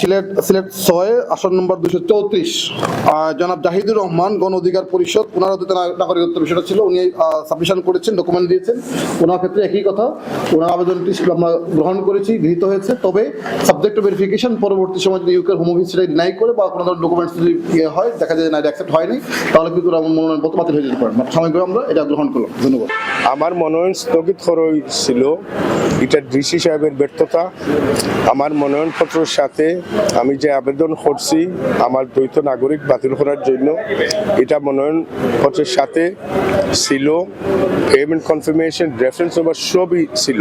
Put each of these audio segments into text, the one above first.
সিলেট সিলেট ছয়, আসন নম্বর দুশো চৌত্রিশ। জনাব জাহিদুর রহমান গণ অধিকার পরিষদ পুনরাদিত নাগরিকত্ব বিষয়টা ছিল, উনি সাবমিশন করেছেন ডকুমেন্ট দিয়েছেন। ওনার ক্ষেত্রে একই কথা ওনার আবেদনটি আমরা গ্রহণ করেছি, গৃহীত হয়েছে। তবে সাবজেক্ট ভেরিফিকেশন পরবর্তী সময় যদি ইউকের হোম অফিস ডিনাই করে বা কোনো ধরনের ডকুমেন্টস যদি ইয়ে হয়, দেখা যায় না অ্যাকসেপ্ট হয়নি, তাহলে কিন্তু মনোনয়ন পত্র বাতিল হয়ে যেতে পারে। সাময়িকভাবে আমরা এটা গ্রহণ করলাম। ধন্যবাদ। আমার মনোনয়ন স্থগিত হয়েছিল, এটা ডিসি সাহেবের ব্যর্থতা। আমার মনোনয়নপত্রের সাথে আমি যে আবেদন করছি আমার দ্বৈত নাগরিক বাতিল করার জন্য, এটা মনোনয়ন পত্রের সাথে ছিল পেমেন্ট কনফার্মেশন রেফারেন্স নম্বর সবই ছিল।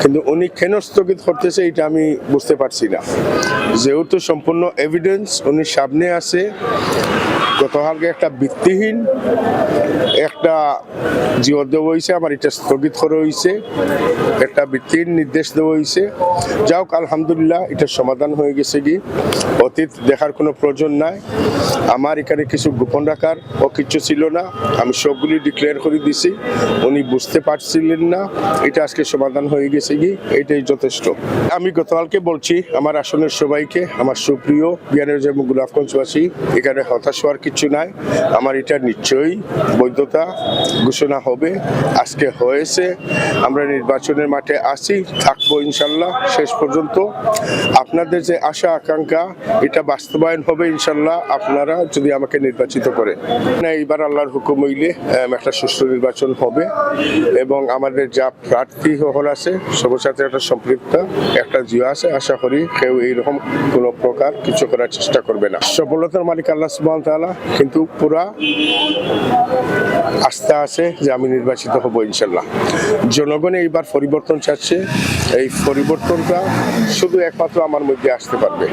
কিন্তু উনি কেন স্থগিত করতেছে এটা আমি বুঝতে পারছি না। যেহেতু সম্পূর্ণ এভিডেন্স উনি সামনে আছে গতকালকে একটা ভিত্তিহীন একটা জিও দেওয়া হয়েছে আমার এটা স্থগিত করা হয়েছে। একটা ভিত্তিহীন নির্দেশ দেওয়া হয়েছে। যাও আলহামদুলিল্লাহ, এটা সমাধান হয়ে গেছে কি অতীত দেখার কোনো প্রয়োজন নাই। আমার এখানে কিছু গোপন রাখার ও কিছু ছিল না। আমি সবগুলি ডিক্লেয়ার করে দিছি উনি বুঝতে পারছিলেন না। এটা আজকে সমাধান হয়ে গেছে কি এটাই যথেষ্ট। আমি গতকালকে বলছি, আমার আসনের সবাইকে, আমার সুপ্রিয় বিয়ানের যে গোলাপগঞ্জবাসী এখানে হতাশ হওয়ার কিছু নাই। আমার এটা নিশ্চয়ই বৈধতা ঘোষণা হবে। আজকে হয়েছে। আমরা নির্বাচনের মাঠে আসি থাকব ইনশাল্লাহ শেষ পর্যন্ত। আপনাদের যে আশা, আকাঙ্ক্ষা, এটা বাস্তবায়ন হবে ইনশাল্লাহ। আপনারা যদি আমাকে নির্বাচিত করেন। না, এইবার আল্লাহর হুকুম হইলে একটা সুষ্ঠু নির্বাচন হবে। এবং আমাদের যা প্রার্থী হল আছে সবার সাথে একটা সম্পৃক্ত একটা জিও আছে, আশা করি কেউ এইরকম কোনো প্রকার কিছু করার চেষ্টা করবে না। সফলতার মালিক আল্লাহ সুবহান তাআলা কিন্তু পুরা আস্থা আছে যে আমি নির্বাচিত হব ইনশাল্লাহ। জনগণ এইবার পরিবর্তন চাচ্ছে। এই পরিবর্তনটা শুধু একমাত্র আমার মধ্যে আসতে পারবে।